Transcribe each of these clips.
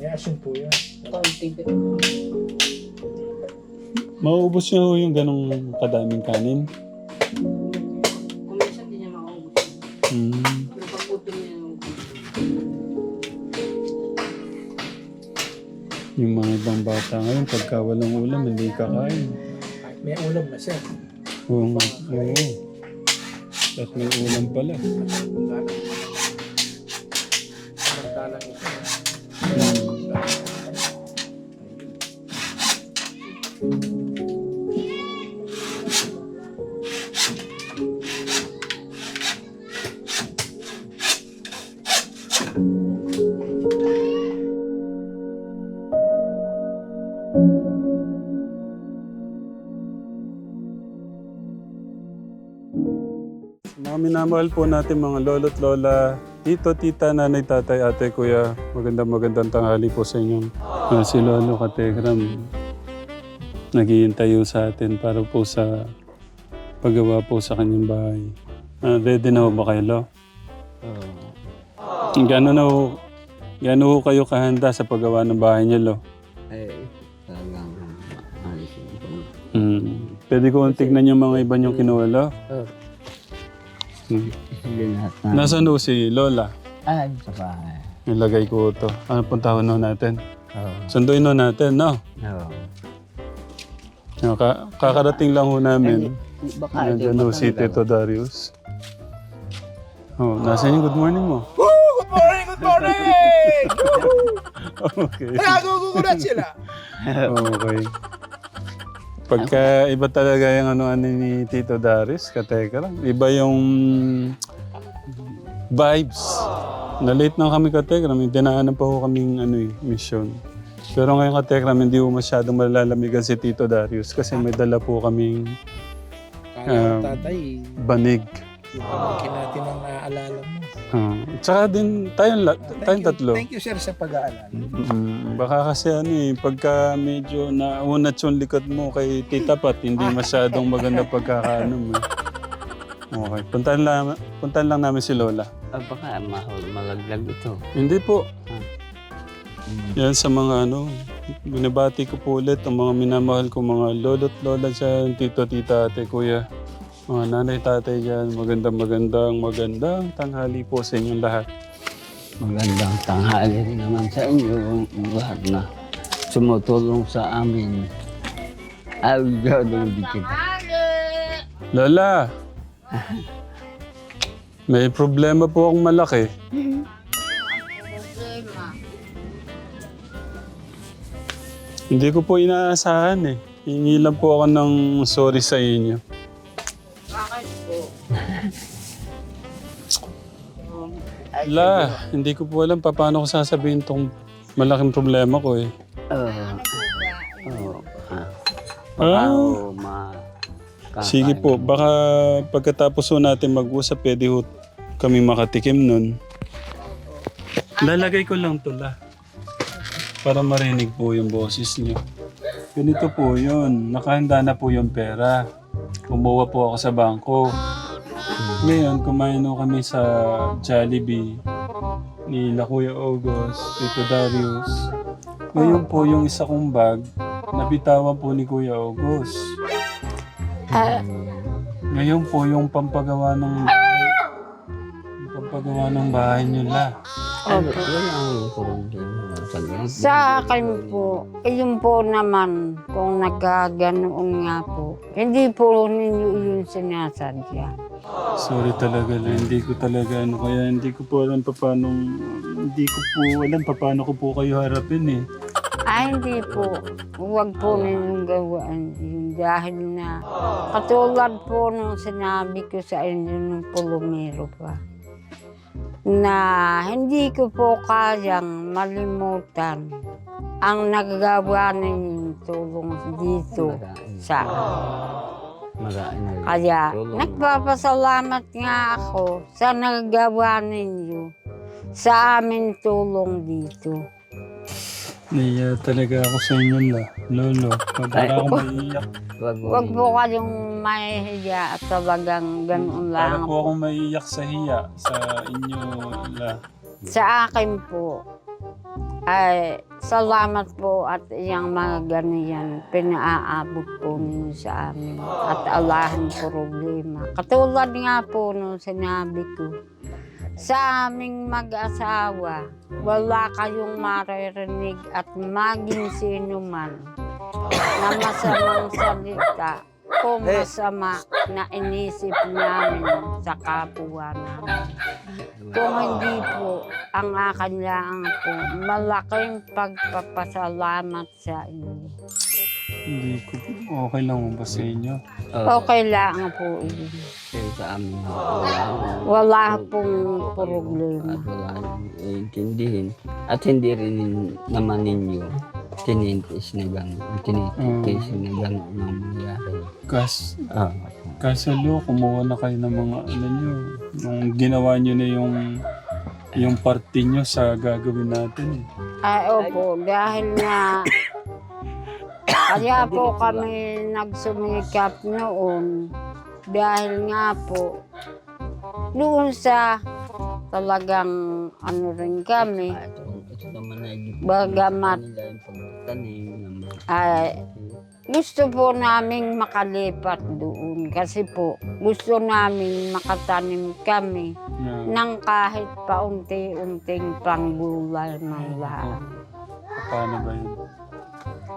May asin po yan. Kaunting bit. Mauubos niyo ho yung ganong kadaming kanin. Kung minsan di niya makaubos. Hmm. Pero pag niya yung mga ibang bata ngayon, pagka walang ulam, hindi kakain. Ay, May ulam na siya. Oo. Oo. At may ulam pala. Samantalang ito. Hmm. Mga minamahal po natin mga lolo't lola, tito, tita, nanay, tatay, ate, kuya. Magandang magandang tanghali po sa inyong uh, si Lolo Kategram. Naghihintay sa atin para po sa paggawa po sa kanyang bahay. Ah, ready na ho ba kayo, Lo? Oo. Gano'n na ho, gano'n ho kayo kahanda sa paggawa ng bahay niyo, Lo? Eh, talagang ayos. Hmm. Pwede ko tignan yung mga iba niyong kinuha, Lo? Oo. Hmm. Nasaan ho si Lola? Ay, sa bahay. Nilagay ko ito. Ano puntahon ho natin? Oo. Sunduin ho natin, no? Oo. Yung Ka- kakarating lang ho namin. Baka Nandiyan ho si Tito Darius. Oh, nasaan yung good morning mo? Good morning! Good morning! okay. Nagugulat sila. Okay. Pagka iba talaga yung ano ano ni Tito Darius, kateka lang. Iba yung vibes. Na-late na kami katekram, may dinaanan pa ho kaming ano eh, mission. Pero ngayon katekram, hindi ho masyadong malalamigan si Tito Darius kasi may dala po kaming Kala Um, tatay, banig. yung pamangkin natin ang naaalala mo. Ah, tsaka din tayong, la- tayong tatlo. Thank you sir sa pag-aalala. Mm, baka kasi ano eh, pagka medyo naunat yung likod mo kay Tita Pat, hindi masyadong maganda pagkakaano mo. eh. Okay, puntahan lang, puntahan lang namin si Lola. Ah, baka mahal, malaglag ito. Hindi po. Mm. Yan sa mga ano, binabati ko po ulit ang mga minamahal ko mga lolo't lola dyan, tito, tita, ate, kuya. Mga nanay, tatay dyan, magandang magandang magandang tanghali po sa inyong lahat. Magandang tanghali rin naman sa inyo lahat na sumutulong sa amin. Ay, gano'n din kita. Lola! May problema po akong malaki. Hindi ko po inaasahan eh. Hingi lang po ako ng sorry sa inyo. Bakit po? La, hindi ko po alam pa paano ko sasabihin tong malaking problema ko eh. Oo. Oo. Ah. Ah, Oo, ma... sige po, baka pagkatapos ho natin mag-usap, pwede ho kami makatikim nun. Lalagay ko lang to la. Para marinig po yung boses niyo. Ganito po yun. Nakahanda na po yung pera. Kumuha po ako sa bangko. Ngayon, kumain ho kami sa Jollibee ni La Kuya August, Tito Darius. Ngayon po yung isa kong bag, nabitawan po ni Kuya August. Ngayon po yung pampagawa ng pampagawa ng bahay niyo Ano, wala ang problema sa ganun. Sa akin po, yun po naman kung nagkaganoon nga po. Hindi po ninyo yun sinasadya. Sorry talaga la, hindi ko talaga ano kaya hindi ko po alam pa paano hindi ko po alam pa paano ko po kayo harapin eh. Ay, hindi po. Huwag po ninyong gawaan yun dahil na katulad po nung sinabi ko sa inyo nung pulumero pa na hindi ko po kayang malimutan ang nagagawa ninyong tulong dito sa. Kaya nagpapasalamat nga ako sa nagagawa ninyo sa amin tulong dito. Naiya talaga ako sa inyo la, lolo. Para ako maiiyak. Wag mo Huwag po kayong mahihiya at talagang ganoon Para lang. po akong maiiyak sa hiya sa inyo la. Sa akin po, Ay, salamat po at yung mga ganyan, pinaaabot po ninyo sa amin at alahan problema. Katulad nga po nung sinabi ko, sa aming mag-asawa, wala kayong maririnig at maging sino man na masamang salita o masama na inisip namin sa kapwa namin. Kung hindi po, ang akin lang po, malaking pagpapasalamat sa inyo. Hindi ko, okay lang ba sa inyo? Oh, Okay lang po pero sa amin, wala. Wala pong problema. At wala nang iintindihin. At hindi rin naman ninyo tinintis na gano'n. Tinitis na gano'n ang mangyari. Kas, Ah, kasalo, kumuha na kayo ng mga ano nyo. Nung ginawa nyo na yung yung party nyo sa gagawin natin. eh. Ay, opo, dahil nga, kaya po kami nagsumikap noon. Dahil nga po, doon sa talagang ano rin kami, ah, ito, ito naman na Bagamat- nila yung pagtanim ay gusto po naming makalipat doon kasi po gusto namin makatanim kami Na, ng kahit paunti-unting panggulay man lang. paano ba yun?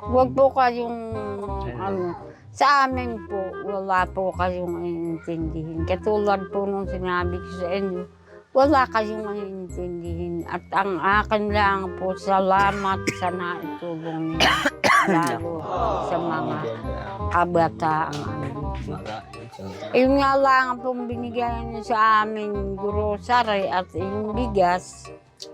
Huwag po kayong ano, sa amin po wala po kayong iintindihin. Katulad po nung sinabi ko sa inyo, wala kayong iintindihin. At ang akin lang po, salamat sa naitulong niyo. Lalo sa mga kabataan. Yung nga lang pong binigay niyo sa amin grocery at yung bigas,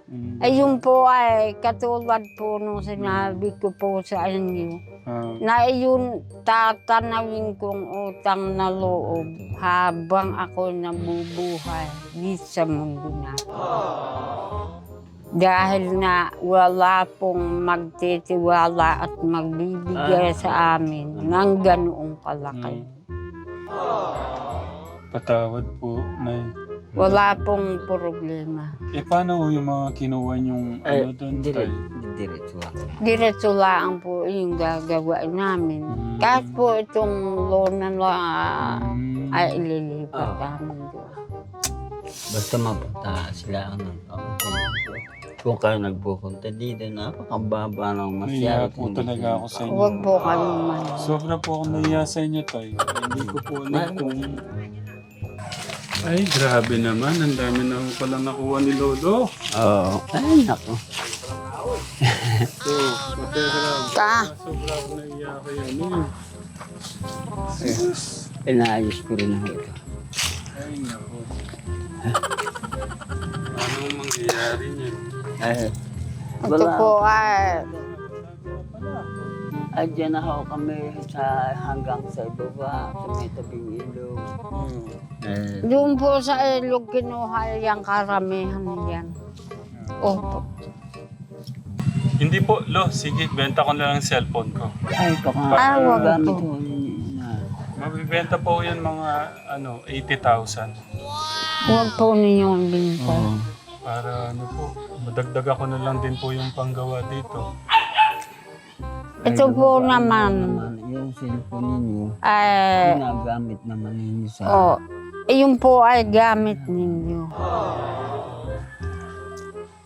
Mm, ay yun po ay katulad po nung sinabi ko po sa inyo ah, na yun tatanawin kong utang na loob habang ako nabubuhay dito sa mundo na. Dahil na wala pong magtitiwala at magbibigay sa amin ng ganoong kalaki. patawad po, Nay. Wala pong problema. Eh, paano ho yung mga kinuha yung Eh, ano doon, dire, Tay? diretso lang. Diretso lang po yung gagawin namin. Mm. Kahit po itong lona na Mm. ay ililipat Ah. namin doon. Basta mapunta sila ang nagkakunta dito. Kung kayo nagpupunta dito, napakababa ng Nahiya masyado. po talaga ako sa inyo. Huwag po kayong man. Sobra po akong nahiya sa inyo, Tay. Hindi ko po alam kung... Ay, grabe naman. Ang dami na ho pala nakuha ni Lolo. Oo. Ay, nako. So, Materang. Ka, Sobra akong nahiya kayo. Ano Inaayos ko rin ako ito. Ay, nako. Anong mangyayari niyan? Ay, ito po ay ay dyan na ako kami sa hanggang sa ibaba, sa may tabing ilog. Hmm. Eh, doon po sa ilog kinuha yung karamihan yan. Opo. Hindi po, Lo. Sige, benta ko na lang ang cellphone ko. ay, baka Ah, wag gamit po. na. Mabibenta po yan mga ano, 80,000. Huwag po ninyong binta. Para ano po, madagdag ako na lang din po yung panggawa dito. Ito po naman, naman, yung cellphone ninyo, ay, ginagamit naman ninyo sa... oh, yun po ay gamit ninyo.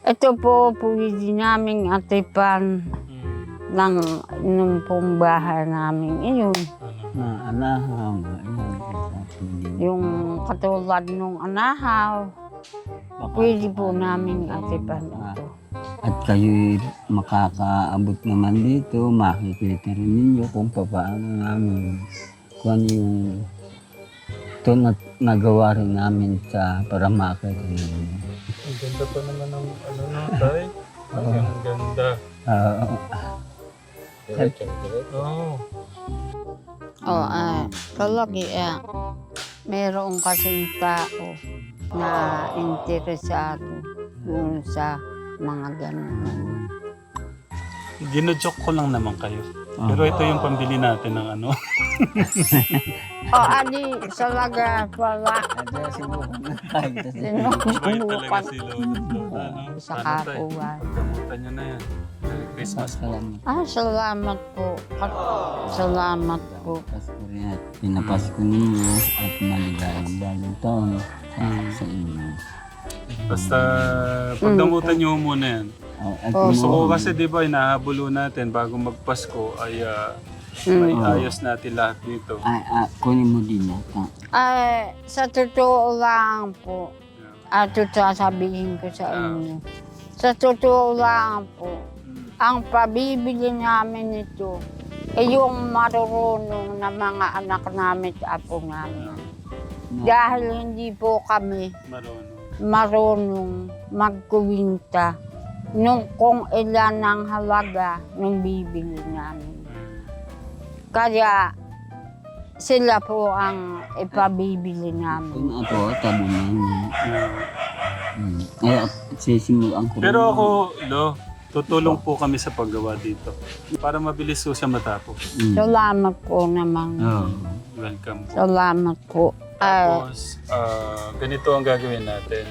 Ito po pwede namin atipan ng nung pong bahay namin. Iyon, na anahaw, piling. yung katulad nung anahaw, Baka pwede po namin atipan maka- ito. At kayo makakaabot naman dito, makikita rin ninyo kung paano namin, kung ano yung ito na, nagawa rin namin sa para makita ninyo. Ang ganda pa naman ng ano no, tay. Ay, ang ganda. Ah, Oo. Oh, ah, kalagi ah, meron kasing tao na interesado dun sa mga ganun. Ginojoke ko lang naman kayo. Ah. Pero ito yung pambili natin ng ano. O, adi, salaga pala. Na tayo. Bait talaga Sinubukan si Lola, no? sa Ano, tay? kakuwan. Pagkamutan nyo na yan. Merry Christmas po. Salamat. Ah, salamat po. At salamat po. Pasko rin at pinapasko ninyo at maligayang bagong taon sa, sa inyo. Basta pagdamutan nyo muna yan. Oh, at Oh, Gusto ko kasi di ba inahabulo natin bago magpasko ay ah, may ayos natin lahat dito. Ay, ah, kunin mo din yata. Ay, sa totoo lang po, Yeah. at ito sasabihin ko sa inyo. Sa totoo lang po, Mm. ang pabibili namin ito ay yung marurunong na mga anak namin at apo namin. Dahil hindi po kami Marunong. marunong magkuwinta nung kung ilan ang halaga nung bibili namin. Kaya sila po ang ipabibili namin. Kung ako, tabi namin. Yeah. Hmm. Ay, at sisimulan ko. Pero ako, Lo, tutulong po kami sa paggawa dito. Para mabilis po siya matapos. Hmm. Salamat po naman. Oh. Welcome po. Salamat po. Ah, Tapos, ah, ganito ang gagawin natin.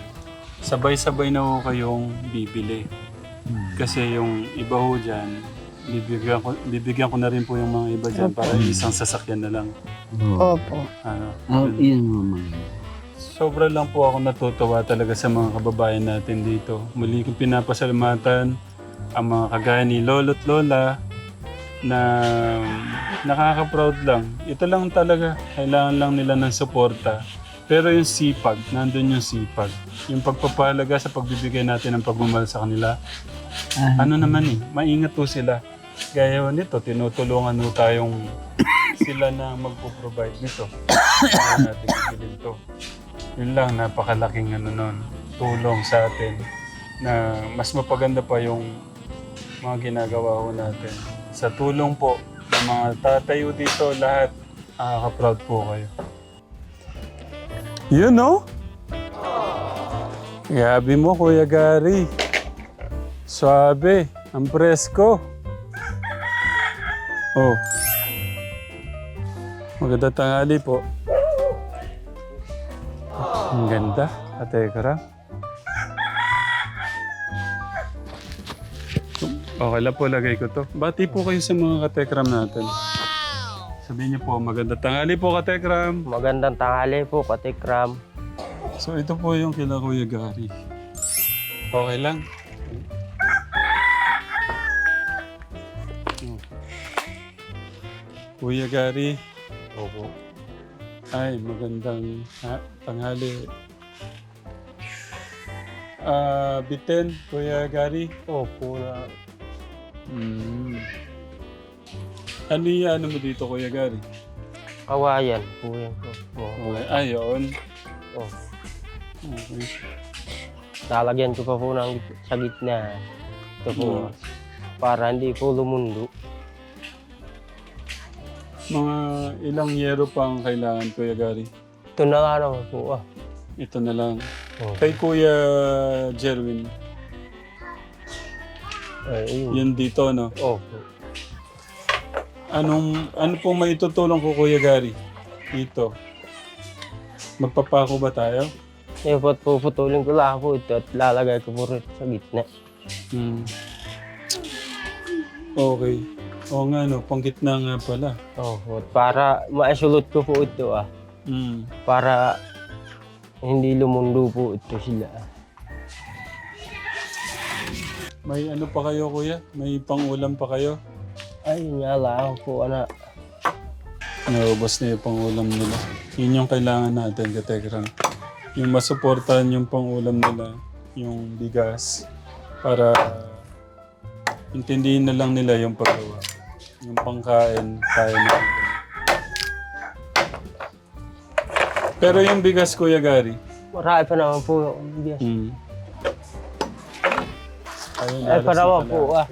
Sabay-sabay na ho kayong bibili. Hmm. Kasi yung iba ho dyan, bibigyan ko, bibigyan ko na rin po yung mga iba dyan para isang sasakyan na lang. Oh. opo. Ano, Oh, yun naman. Sobra lang po ako natutuwa talaga sa mga kababayan natin dito. Muli kong pinapasalamatan ang mga kagaya ni Lolo't Lola na nakaka-proud lang. Ito lang talaga, kailangan lang nila ng suporta. Pero yung sipag, nandun yung sipag. Yung pagpapahalaga sa pagbibigay natin ng pagmamahal sa kanila. Ah, Ano naman eh, maingat po sila. Gaya nito, tinutulungan mo tayong sila na magpo-provide nito. Kaya natin bibilin to. Yun lang, napakalaking ano nun, tulong sa atin na mas mapaganda pa yung mga ginagawa ko natin. Sa tulong po ng mga tatayo dito, lahat, nakaka-proud po kayo. Yun no? Gabi mo, Kuya Gary. Suabe, ang presko. Oh. Maganda tanghali po. Ang ganda. Katekra. Okay lang po, lagay ko to. Bati po kayo sa mga katekram natin. Sabihin niyo po, maganda tanghali po, katekram. Magandang tanghali po, Katikram. So ito po yung kila Kuya Gary. Okay lang. Oh. Kuya Gary. Opo. Ay, magandang ha, tanghali. Ah, biten, Kuya Gary. Opo na. Mm. Ano yung ano mo dito, Kuya Gary? Kawayan po yan po. Oh, Okay. Ayun. oh. Okay. Lalagyan ko pa po ng sa gitna. Ito po. Hmm. Para hindi po lumundo. Mga ilang yero pa ang kailangan, Kuya Gary? Ito na naman po ah. Ito na lang. Oh. Kay Kuya Jerwin, Ay, ayun. yan dito, no? Opo. Anong, ano pong may tutulong ko, Kuya Gary? Dito. Magpapako ba tayo? Ngayon po, puputulin ko lang po ito at lalagay ko po rin sa gitna. Hmm. Okay. Oo nga, no? Panggitna nga pala. Opo. At para maisulot ko po ito ah. Hmm. Para hindi lumundo po ito sila. May ano pa kayo, Kuya? May pangulam pa kayo? Ay, nga lang po anak. Naubos na yung pangulam nila. Yun yung kailangan natin, Katekram. Yung masuportahan yung pangulam nila, yung bigas, para intindihin na lang nila yung paggawa. Yung pangkain, kaya na. Pero yung bigas, Kuya Gary, Marami pa naman po. Yes. mm. Ayun, Ay, alas pa na naman pala. po ah.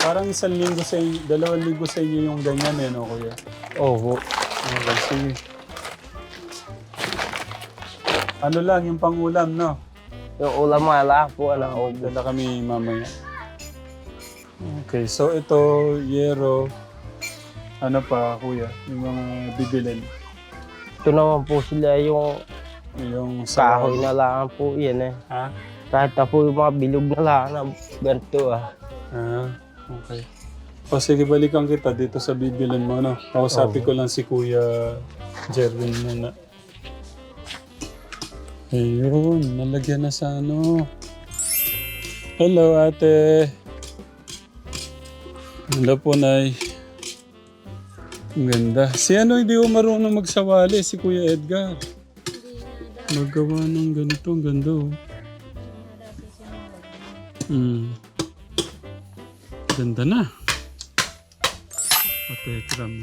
Parang isang linggo sa inyo, dalawang linggo sa inyo yung ganyan eh, no, Kuya? Opo. Okay, sige. Ano lang, yung pangulam, no? Yung ulam lang po anak. Opo. Dala kami mamaya. Okay, so ito, yero. Ano pa, kuya? Yung mga bibilin. Ito naman po sila yung Yung kahoy na lang po yan eh. Ha? Kahit na po yung mga bilog na lang na ganito ah. Ah, okay. O sige, balikan kita dito sa bibilin mo, no? Kausapin ko lang si Kuya Jerwin muna. Ayun, nalagyan na sa ano. Hello, ate. Hello po, Nay. Ang ganda. Si ano hindi ko marunong magsawali? Si Kuya Edgar. Magawa ng ganito. Ang ganda, oh. Hmm. Ganda na. Ate, tram.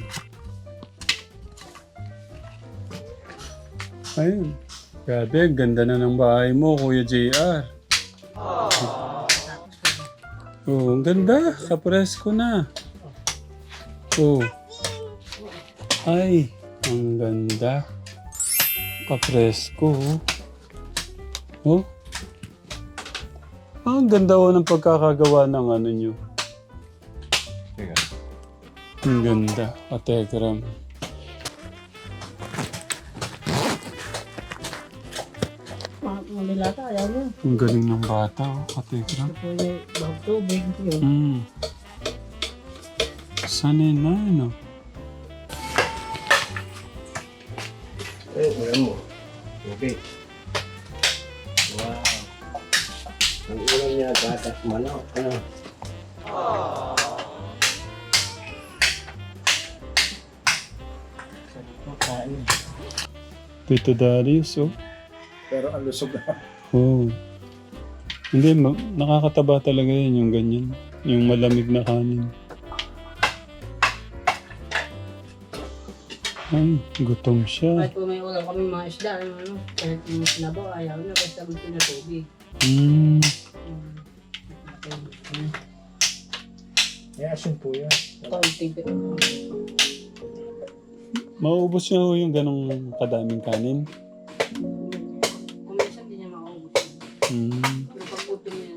Ayun. Grabe, ganda na ng bahay mo, Kuya JR. Oh, ang ganda. Kapresko na. Oh. Ay, ang ganda. Kapresko. oh. Ah, ang ganda ho ng pagkakagawa ng ano nyo. Ang ganda. Kategram. Mga nilata, ayaw niya. Ang galing ng bata. Oh, kategram. Pwede, bag tubig. Mm. Sanay na, ano? Eh, ulam mo. Okay. Ang ulam niya, gatas manok. Ano? Tito Darius, oh. Pero ang lusog na. Oh. Hindi, ma- nakakataba talaga yan yung ganyan. Yung malamig na kanin. Ay, gutom siya. Kahit po may ulam kami mga isda, ano, ano, kahit yung sinabaw, ayaw niya, basta mo pinatubig. Mm. May asin po. Kaunting pero Mauubos niya ho yung ganong kadaming kanin. kung minsan di niya makaubos. Mm. Pero pag gutom niya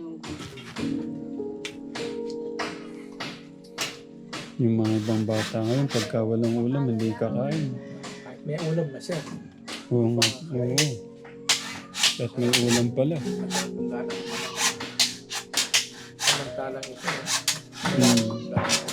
yung mga ibang bata ngayon, pagka walang ulam, hindi kakain. Kahit May ulam na siya. Oo nga. Oo. At may ulam pala. Samantalang ito. Eh.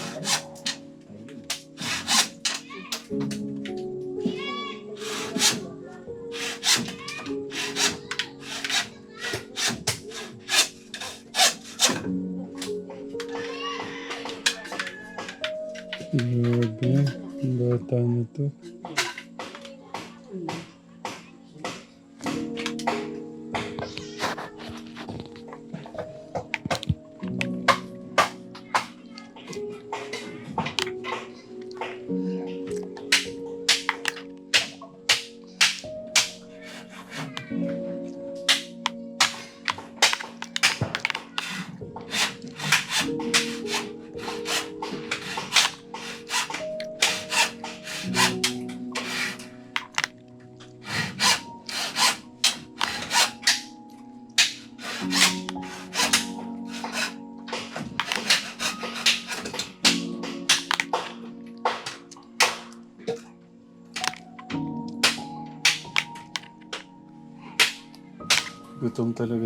Gutom talaga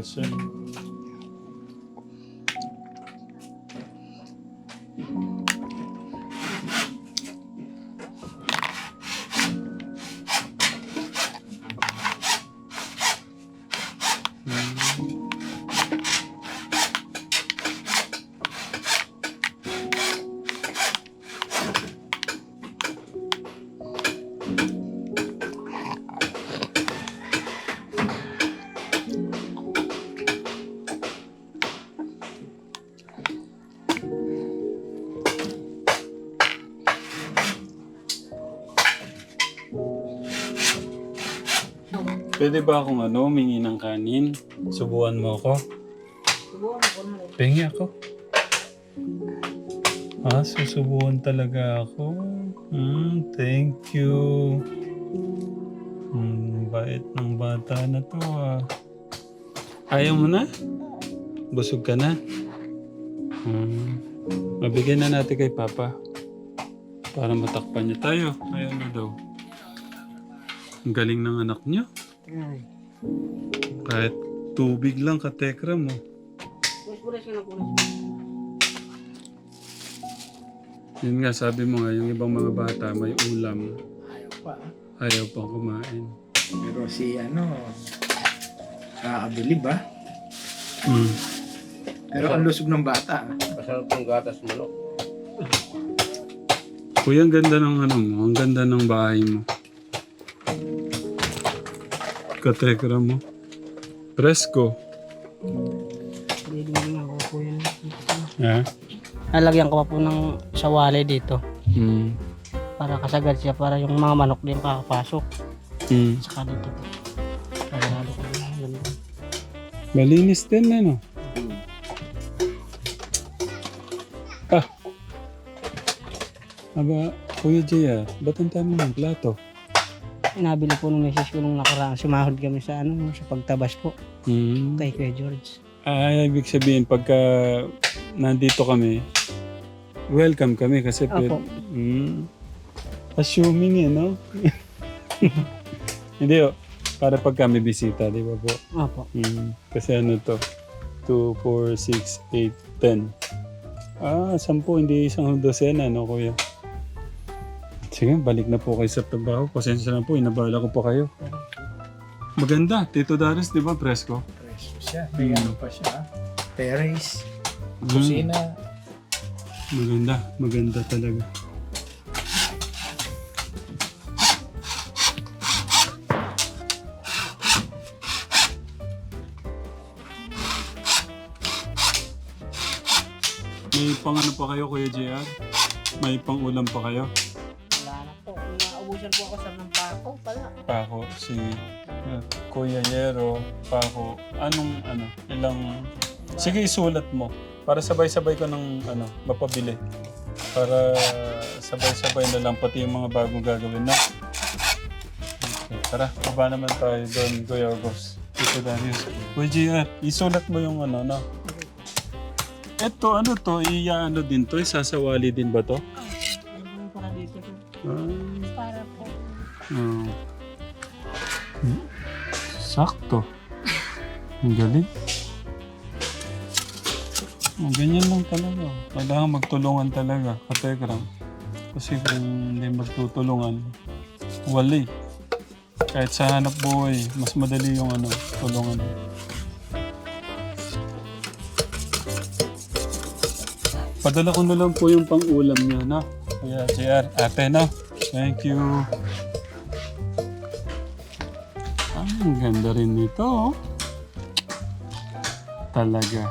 Pwede ba akong ano, humingi ng kanin? Subuan mo ako? subukan ko na rin. Pengi ako. Ah, susubuan talaga ako. Hmm, thank you. Hmm, bait ng bata na to ah. Ayaw mo na? Busog ka na? Hmm. Mabigyan na natin kay Papa. Para matakpan niya tayo. Ayun na daw. Ang galing ng anak niya. Ay. Kahit tubig lang mo. Ka na pulis. Yun nga, sabi mo nga, yung ibang mga bata may ulam. Ayaw pa. Ayaw pang kumain. Pero si ano, nakakabilib ah. Mm. Pero ang lusog ng bata. Masarap ng gatas manok. Kuya, ang ganda ng ano mo. Ang ganda ng bahay mo. Katekra mo. Presko. Ha? Nalagyan ko pa po ng sawali dito. Mm. Para kasagad siya para yung mga manok din kakapasok. Mm. Saka dito po. Sarado ko na yun. Malinis din, ano? Ah! Aba, Kuya Jaya, ba't ang dami ng plato? Nabili po ng misis ko nung nakaraan. Sumahod kami sa ano, sa pagtabas po. Mm. Kay Kuya George. Ay, ibig sabihin, pagka nandito kami, welcome kami kasi pwede- Mm. Assuming eh, no? Hindi oh. Para pag kami bisita, di ba po? Opo. Mm. Kasi ano to? 2, 4, 6, 8, 10. Ah, 10, hindi isang dosena, no, kuya? Sige, balik na po kayo sa trabaho. Pasensya na po, inabala ko pa kayo. Maganda. Tito Darius, di ba, presko? Preso siya. May ano pa siya. ah. Terrace. Mm. Kusina. Maganda, maganda talaga. May pang ano pa kayo, Kuya JR? May pang ulam pa kayo? Wala na po. Ako sa ng pako pala. Pako, si uh, Kuya Yero, Pako. Anong ano, ilang... Sige, isulat mo. Para sabay-sabay ko ng ano, mapabili. Para sabay-sabay na lang pati yung mga bagong gagawin na. Okay, tara, baba naman tayo doon, Kuya August. Tito Darius. Kuya JR, isulat mo yung ano, no? Eto, ano to? Iya, ano din to? Isasawali din ba to? Ah. Hmm. Sakto. Ang galing. Oh, ganyan lang talaga. Kailangan magtulungan talaga. Katekram. Kasi kung hindi magtutulungan, wali. Kahit sa hanap buhay, mas madali yung ano, tulungan. Padala ko na lang po yung pang-ulam niya, no? Kuya JR, ate, no? Thank you. Ang ganda rin nito. Talaga.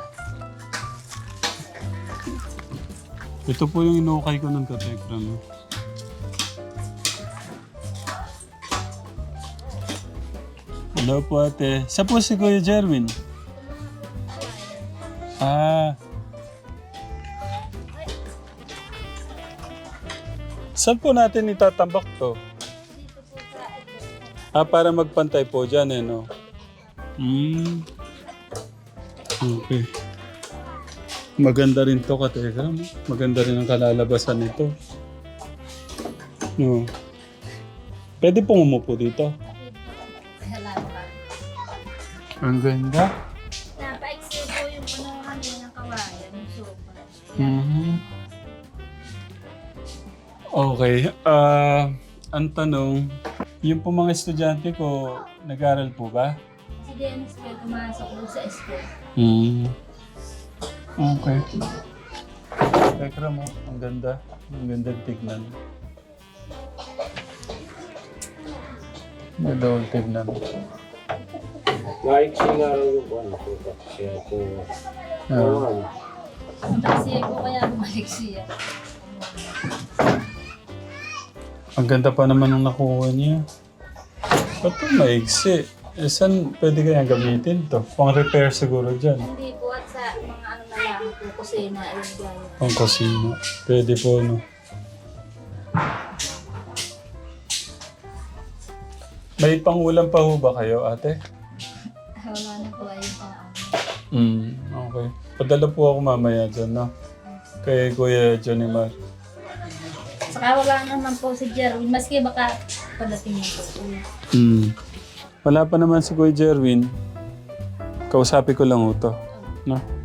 Ito po yung inukay ko ng katekram. Hello po ate. Sa po si Kuya Jerwin? Ah. Saan po natin itatambak to? Ah, para magpantay po dyan eh, no? Hmm. Okay. Maganda rin to, kategram. Maganda rin ang kalalabasan nito. No. Pwede pong umupo dito. Ang ganda. Po yung ano kanina kawayan, yung sofa. Mhm. Okay. Ah, ang tanong, yung po mga estudyante ko, nag-aral po ba? Si Dennis po pumasok doon sa school. Hmm. Okay. Tekra mo, ang ganda. Ang ganda tignan. Ang ganda ang tignan. Maiksi nga raw yung ano po. Kaya po. Ah. Kasi po kaya bumalik siya. Ang ganda pa naman ang nakuha niya. Ba't ito maigsi? Eh, saan pwede kaya gamitin to? Pang repair siguro dyan. Hindi po at sa mga ano na po, kusina, yung gano'n. Pang kusina. Pwede po, no? May pangulam pa ho ba kayo, ate? Wala na po ayun pa. Hmm, okay. Padala po ako mamaya dyan, no? Kay Kuya Johnny Mar. Saka wala naman po si Jerwin. Maski baka padating niyo po. Hmm. Wala pa naman si Kuya Jerwin. Kausapin ko lang ito. No?